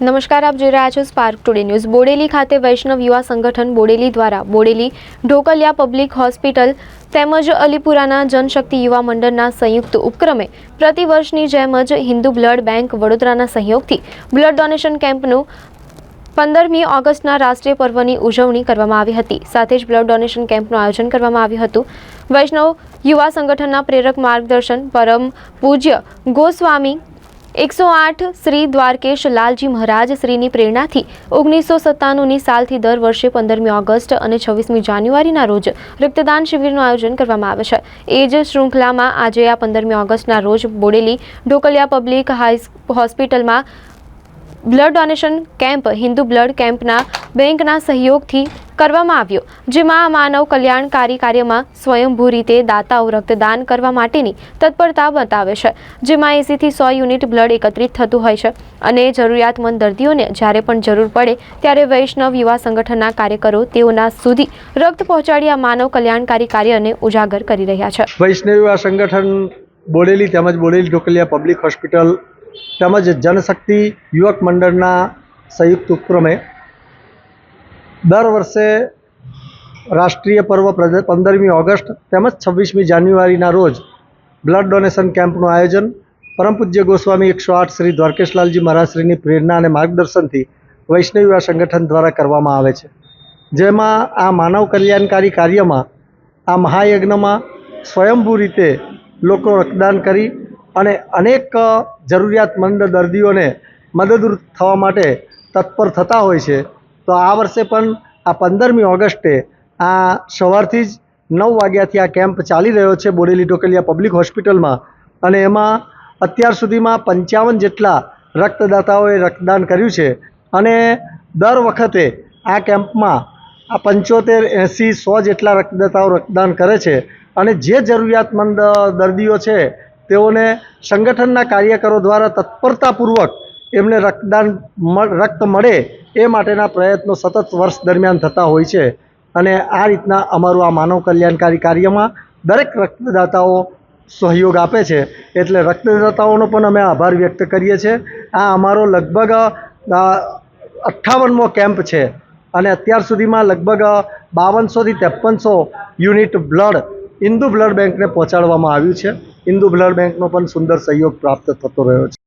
નમસ્કાર, આપ જોઈ રહ્યા છો સ્પાર્ક ટુડે ન્યૂઝ બોડેલી ખાતે વૈષ્ણવ યુવા સંગઠન બોડેલી દ્વારા બોડેલી ઢોકલિયા પબ્લિક હોસ્પિટલ તેમજ અલીપુરાના જનશક્તિ યુવા મંડળના સંયુક્ત ઉપક્રમે પ્રતિવર્ષની જેમ જ હિન્દુ બ્લડ બેંક વડોદરાના સહયોગથી બ્લડ ડોનેશન કેમ્પનું પંદરમી ઓગસ્ટના રાષ્ટ્રીય પર્વની ઉજવણી કરવામાં આવી હતી. સાથે જ બ્લડ ડોનેશન કેમ્પનું આયોજન કરવામાં આવ્યું હતું. વૈષ્ણવ યુવા સંગઠનના પ્રેરક માર્ગદર્શન પરમ પૂજ્ય ગોસ્વામી એકસો આઠ શ્રી દ્વારકેશ લાલજી મહારાજ શ્રીની પ્રેરણાથી ઓગણીસો સત્તાણુંની સાલથી દર વર્ષે પંદરમી ઓગસ્ટ અને છવ્વીસમી જાન્યુઆરીના રોજ રક્તદાન શિબિરનું આયોજન કરવામાં આવે છે. એ જ શૃંખલામાં આજે આ પંદરમી ઓગસ્ટના રોજ બોડેલી ઢોકલિયા પબ્લિક હાઈ હોસ્પિટલમાં blood donation camp, Hindu blood કેમ્પના બેંકના સહયોગથી કરવામાં આવ્યો, જેમાં માનવ કલ્યાણકારી કાર્યમાં સ્વયંભૂ રીતે દાતાઓ રક્તદાન કરવા માટેની તત્પરતા બતાવે છે, જેમાં એંસીથી સો યુનિટ બ્લડ એકત્રિત થતું હોય છે અને જરૂરિયાતમંદ દર્દીઓને જ્યારે પણ જરૂર પડે ત્યારે વૈષ્ણવ યુવા સંગઠનના કાર્યકરો તેઓના સુધી રક્ત પહોંચાડી આ માનવ કલ્યાણકારી કાર્યને ઉજાગર કરી રહ્યા છે. વૈષ્ણવ યુવા સંગઠન બોડેલી તેમજ બોડેલી ઢોકલિયા પબ્લિક હોસ્પિટલ તેમજ જનશક્તિ યુવક મંડળના સંયુક્ત ઉપક્રમે દર વર્ષે રાષ્ટ્રીય પર્વ પંદરમી ઓગસ્ટ તેમજ છવ્વીસમી જાન્યુઆરીના રોજ બ્લડ ડોનેશન કેમ્પનું આયોજન. પરમ પૂજ્ય ગોસ્વામી એકસો આઠ શ્રી દ્વારકેશલાલજી મહારાજશ્રીની પ્રેરણા અને માર્ગદર્શનથી વૈષ્ણવ સંગઠન દ્વારા કરવામાં આવે છે. જેમાં આ માનવ કલ્યાણકારી કાર્યમાં, આ મહાયજ્ઞમાં સ્વયંભૂ રીતે લોકો રક્તદાન કરી અને અનેક જરૂરિયાતમંદ દર્દીઓને મદદરૂપ થવા માટે તત્પર થતા હોય છે. તો આ વર્ષે પણ આ પંદરમી ઓગસ્ટે આ સવારથી જ નવ વાગ્યાથી આ કેમ્પ ચાલી રહ્યો છે બોડેલી ઢોકલિયા પબ્લિક હોસ્પિટલમાં. અને એમાં અત્યાર સુધીમાં પંચાવન જેટલા રક્તદાતાઓએ રક્તદાન કર્યું છે. અને દર વખતે આ કેમ્પમાં આ પંચોતેર, એંસી, સો જેટલા રક્તદાતાઓ રક્તદાન કરે છે. અને જે જરૂરિયાતમંદ દર્દીઓ છે, તેઓને સંગઠનના કાર્યકરો દ્વારા તત્પરતાપૂર્વક એમને રક્તદાન રક્ત મળે એ માટેના પ્રયત્નો સતત વર્ષ દરમિયાન થતા હોય છે અને આ રીતના અમારું આ માનવ કલ્યાણકારી કાર્યમાં દરેક રક્તદાતાઓ સહયોગ આપે છે. એટલે રક્તદાતાઓનો પણ અમે આભાર વ્યક્ત કરીએ છીએ. આ અમારો લગભગ અઠ્ઠાવનમો કેમ્પ છે અને અત્યાર સુધીમાં લગભગ બાવનસોથી ત્રેપનસો યુનિટ બ્લડ ઇન્દુ બ્લડ બેંકને પહોંચાડવામાં આવ્યું છે. ઇન્દુ બ્લડ બેંકનો પણ સુંદર સહયોગ પ્રાપ્ત થતો રહ્યો છે.